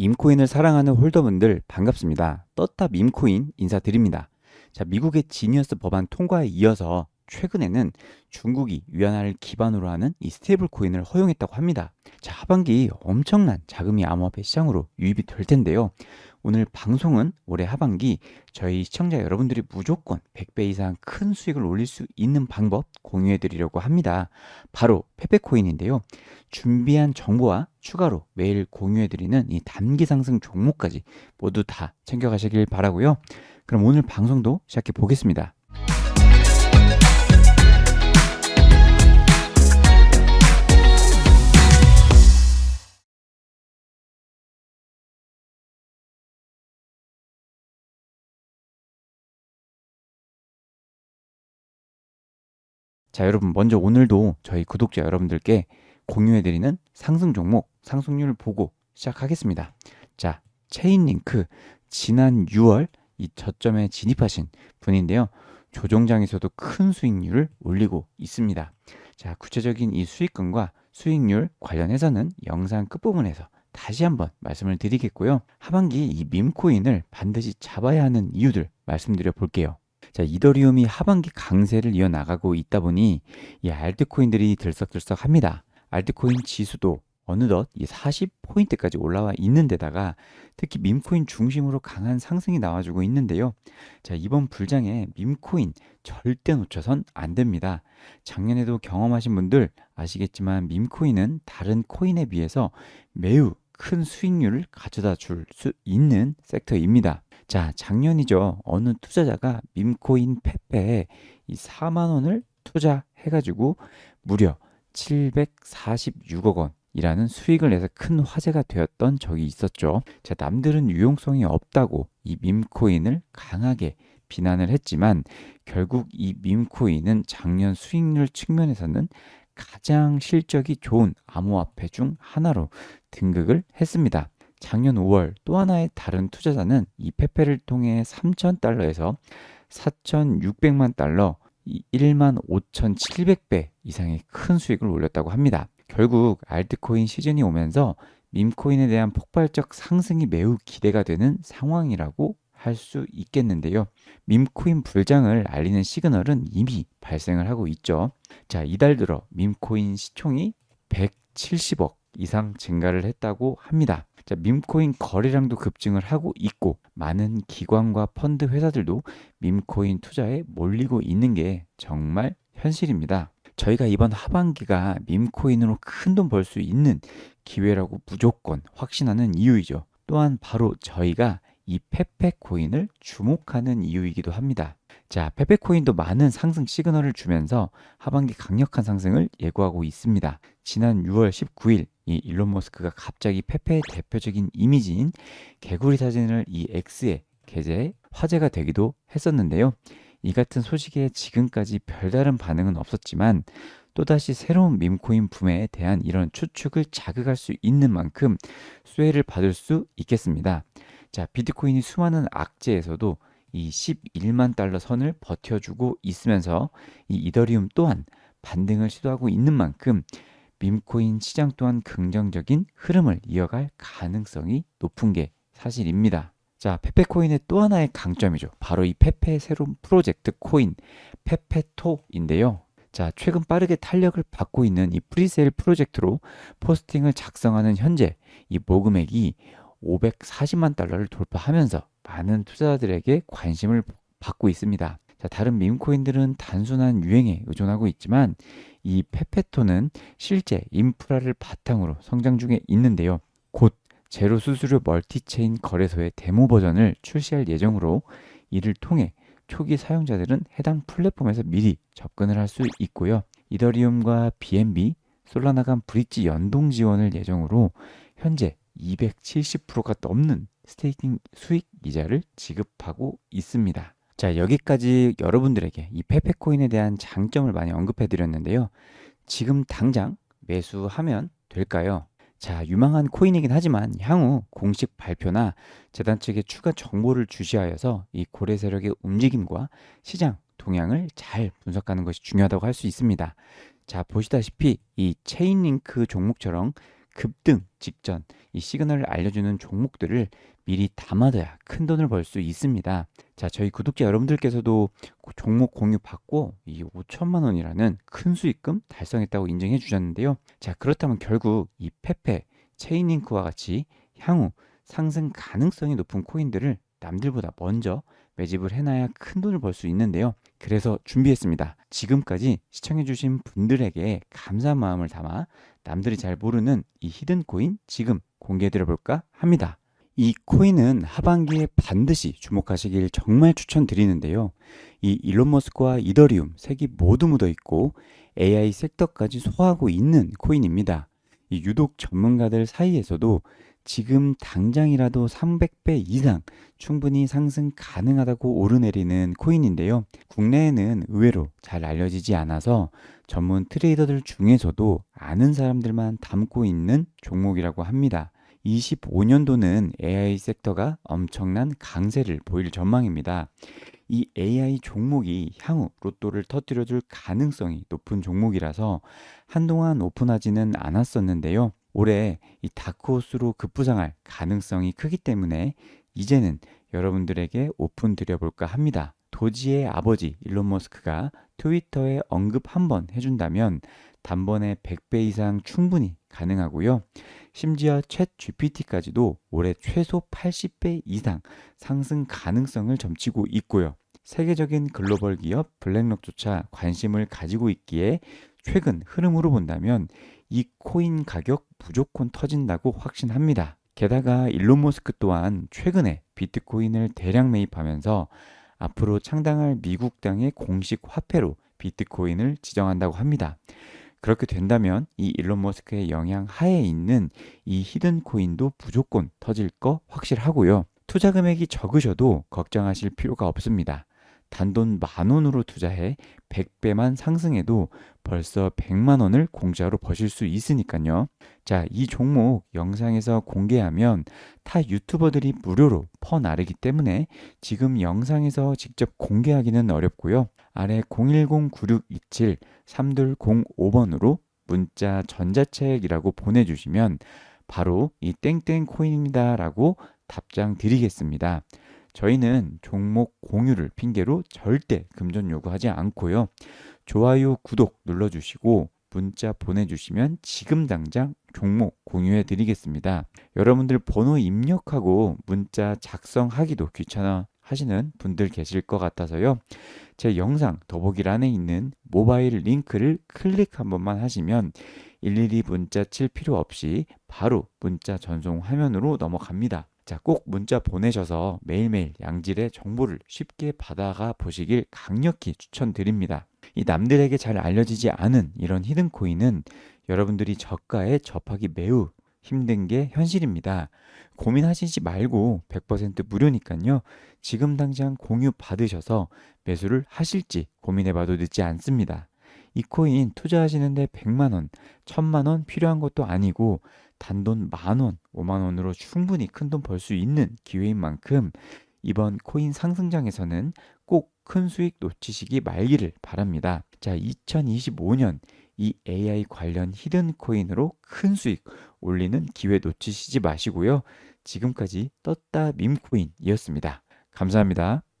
밈코인을 사랑하는 홀더분들 반갑습니다. 떴다 밈코인 인사드립니다. 자, 미국의 지니어스 법안 통과에 이어서 최근에는 중국이 위안화를 기반으로 하는 이 스테이블 코인을 허용했다고 합니다. 자, 하반기 엄청난 자금이 암호화폐 시장으로 유입이 될 텐데요. 오늘 방송은 올해 하반기 저희 시청자 여러분들이 무조건 100배 이상 큰 수익을 올릴 수 있는 방법 공유해 드리려고 합니다. 바로 페페코인인데요. 준비한 정보와 추가로 매일 공유해 드리는 이 단기 상승 종목까지 모두 다 챙겨 가시길 바라고요. 그럼 오늘 방송도 시작해 보겠습니다. 자, 여러분 먼저 오늘도 저희 구독자 여러분들께 공유해 드리는 상승 종목 상승률 보고 시작하겠습니다. 자, 체인링크 지난 6월 이 저점에 진입하신 분인데요. 조정장에서도 큰 수익률을 올리고 있습니다. 자, 구체적인 이 수익금과 수익률 관련해서는 영상 끝부분에서 다시 한번 말씀을 드리겠고요. 하반기 이 밈코인을 반드시 잡아야 하는 이유들 말씀드려 볼게요. 자, 이더리움이 하반기 강세를 이어나가고 있다 보니 이 알트코인들이 들썩들썩합니다. 알트코인 지수도 어느덧 이 40포인트까지 올라와 있는 데다가 특히 밈코인 중심으로 강한 상승이 나와주고 있는데요. 자, 이번 불장에 밈코인 절대 놓쳐선 안 됩니다. 작년에도 경험하신 분들 아시겠지만 밈코인은 다른 코인에 비해서 매우 큰 수익률을 가져다 줄 수 있는 섹터입니다. 자, 작년이죠. 어느 투자자가 밈코인 페페에 이 4만 원을 투자해가지고 무려 746억 원 이라는 수익을 내서 큰 화제가 되었던 적이 있었죠. 자, 남들은 유용성이 없다고 이 밈코인을 강하게 비난을 했지만 결국 이 밈코인은 작년 수익률 측면에서는 가장 실적이 좋은 암호화폐 중 하나로 등극을 했습니다. 작년 5월 또 하나의 다른 투자자는 이 페페를 통해 3,000달러에서 4,600만 달러, 1만 5,700배 이상의 큰 수익을 올렸다고 합니다. 결국 알트코인 시즌이 오면서 밈코인에 대한 폭발적 상승이 매우 기대가 되는 상황이라고 할 수 있겠는데요. 밈코인 불장을 알리는 시그널은 이미 발생을 하고 있죠. 자, 이달 들어 밈코인 시총이 170억 이상 증가를 했다고 합니다. 자, 밈코인 거래량도 급증을 하고 있고 많은 기관과 펀드 회사들도 밈코인 투자에 몰리고 있는 게 정말 현실입니다. 저희가 이번 하반기가 밈코인으로 큰 돈 벌 수 있는 기회라고 무조건 확신하는 이유이죠. 또한 바로 저희가 이 페페코인을 주목하는 이유이기도 합니다. 자, 페페코인도 많은 상승 시그널을 주면서 하반기 강력한 상승을 예고하고 있습니다. 지난 6월 19일 이 일론 머스크가 갑자기 페페의 대표적인 이미지인 개구리 사진을 이 X에 게재해 화제가 되기도 했었는데요. 이 같은 소식에 지금까지 별다른 반응은 없었지만 또다시 새로운 밈코인 붐에 대한 이런 추측을 자극할 수 있는 만큼 수혜를 받을 수 있겠습니다. 자, 비트코인이 수많은 악재에서도 이 11만 달러 선을 버텨주고 있으면서 이 이더리움 또한 반등을 시도하고 있는 만큼 밈코인 시장 또한 긍정적인 흐름을 이어갈 가능성이 높은 게 사실입니다. 자, 페페코인의 또 하나의 강점이죠. 바로 이 페페의 새로운 프로젝트 코인 페페토인데요. 자, 최근 빠르게 탄력을 받고 있는 이 프리세일 프로젝트로 포스팅을 작성하는 현재 이 모금액이 540만 달러를 돌파하면서 많은 투자자들에게 관심을 받고 있습니다. 자, 다른 밈코인들은 단순한 유행에 의존하고 있지만 이 페페토는 실제 인프라를 바탕으로 성장 중에 있는데요. 곧 제로 수수료 멀티체인 거래소의 데모 버전을 출시할 예정으로 이를 통해 초기 사용자들은 해당 플랫폼에서 미리 접근을 할 수 있고요. 이더리움과 BNB, 솔라나 간 브릿지 연동 지원을 예정으로 현재 270%가 넘는 스테이킹 수익 이자를 지급하고 있습니다. 자, 여기까지 여러분들에게 이 페페코인에 대한 장점을 많이 언급해 드렸는데요. 지금 당장 매수하면 될까요? 자, 유망한 코인이긴 하지만 향후 공식 발표나 재단 측의 추가 정보를 주시하여서 이 고래 세력의 움직임과 시장 동향을 잘 분석하는 것이 중요하다고 할 수 있습니다. 자, 보시다시피 이 체인링크 종목처럼 급등 직전 이 시그널을 알려주는 종목들을 미리 담아둬야 큰 돈을 벌 수 있습니다. 자, 저희 구독자 여러분들께서도 고- 종목 공유 받고 이 5천만 원이라는 큰 수익금 달성했다고 인정해 주셨는데요. 자, 그렇다면 결국 이 페페, 체인링크와 같이 향후 상승 가능성이 높은 코인들을 남들보다 먼저 매집을 해놔야 큰 돈을 벌 수 있는데요. 그래서 준비했습니다. 지금까지 시청해주신 분들에게 감사한 마음을 담아 남들이 잘 모르는 이 히든 코인 지금 공개해드려 볼까 합니다. 이 코인은 하반기에 반드시 주목하시길 정말 추천드리는데요. 이 일론 머스크와 이더리움 색이 모두 묻어 있고 AI 섹터까지 소화하고 있는 코인입니다. 이 유독 전문가들 사이에서도 지금 당장이라도 300배 이상 충분히 상승 가능하다고 오르내리는 코인인데요. 국내에는 의외로 잘 알려지지 않아서 전문 트레이더들 중에서도 아는 사람들만 담고 있는 종목이라고 합니다. 25년도는 AI 섹터가 엄청난 강세를 보일 전망입니다. 이 AI 종목이 향후 로또를 터뜨려줄 가능성이 높은 종목이라서 한동안 오픈하지는 않았었는데요. 올해 이 다크호스로 급부상할 가능성이 크기 때문에 이제는 여러분들에게 오픈 드려볼까 합니다. 도지의 아버지 일론 머스크가 트위터에 언급 한번 해준다면 단번에 100배 이상 충분히 가능하고요. 심지어 챗 GPT까지도 올해 최소 80배 이상 상승 가능성을 점치고 있고요. 세계적인 글로벌 기업 블랙록조차 관심을 가지고 있기에 최근 흐름으로 본다면 이 코인 가격 무조건 터진다고 확신합니다. 게다가 일론 머스크 또한 최근에 비트코인을 대량 매입하면서 앞으로 창당할 미국 땅의 공식 화폐로 비트코인을 지정한다고 합니다. 그렇게 된다면 이 일론 머스크의 영향 하에 있는 이 히든 코인도 무조건 터질 거 확실하고요. 투자 금액이 적으셔도 걱정하실 필요가 없습니다. 단돈 만 원으로 투자해 100배만 상승해도 벌써 100만 원을 공짜로 버실 수 있으니까요. 자, 이 종목 영상에서 공개하면 타 유튜버들이 무료로 퍼나르기 때문에 지금 영상에서 직접 공개하기는 어렵고요. 아래 010-9627-3205번으로 문자 전자책이라고 보내주시면 바로 이 땡땡 코인입니다 라고 답장 드리겠습니다. 저희는 종목 공유를 핑계로 절대 금전 요구하지 않고요. 좋아요, 구독 눌러주시고 문자 보내주시면 지금 당장 종목 공유해 드리겠습니다. 여러분들 번호 입력하고 문자 작성하기도 귀찮아 하시는 분들 계실 것 같아서요. 제 영상 더보기란에 있는 모바일 링크를 클릭 한 번만 하시면 일일이 문자 칠 필요 없이 바로 문자 전송 화면으로 넘어갑니다. 자, 꼭 문자 보내셔서 매일매일 양질의 정보를 쉽게 받아가 보시길 강력히 추천드립니다. 이 남들에게 잘 알려지지 않은 이런 히든 코인은 여러분들이 저가에 접하기 매우 힘든 게 현실입니다. 고민하시지 말고 100% 무료니까요. 지금 당장 공유 받으셔서 매수를 하실지 고민해 봐도 늦지 않습니다. 이 코인 투자하시는데 100만 원, 1000만 원 필요한 것도 아니고 단돈 만 원, 5만 원으로 충분히 큰 돈 벌 수 있는 기회인 만큼 이번 코인 상승장에서는 꼭 큰 수익 놓치시기 말기를 바랍니다. 자, 2025년 이 AI 관련 히든 코인으로 큰 수익 올리는 기회 놓치시지 마시고요. 지금까지 떴다 밈코인이었습니다. 감사합니다.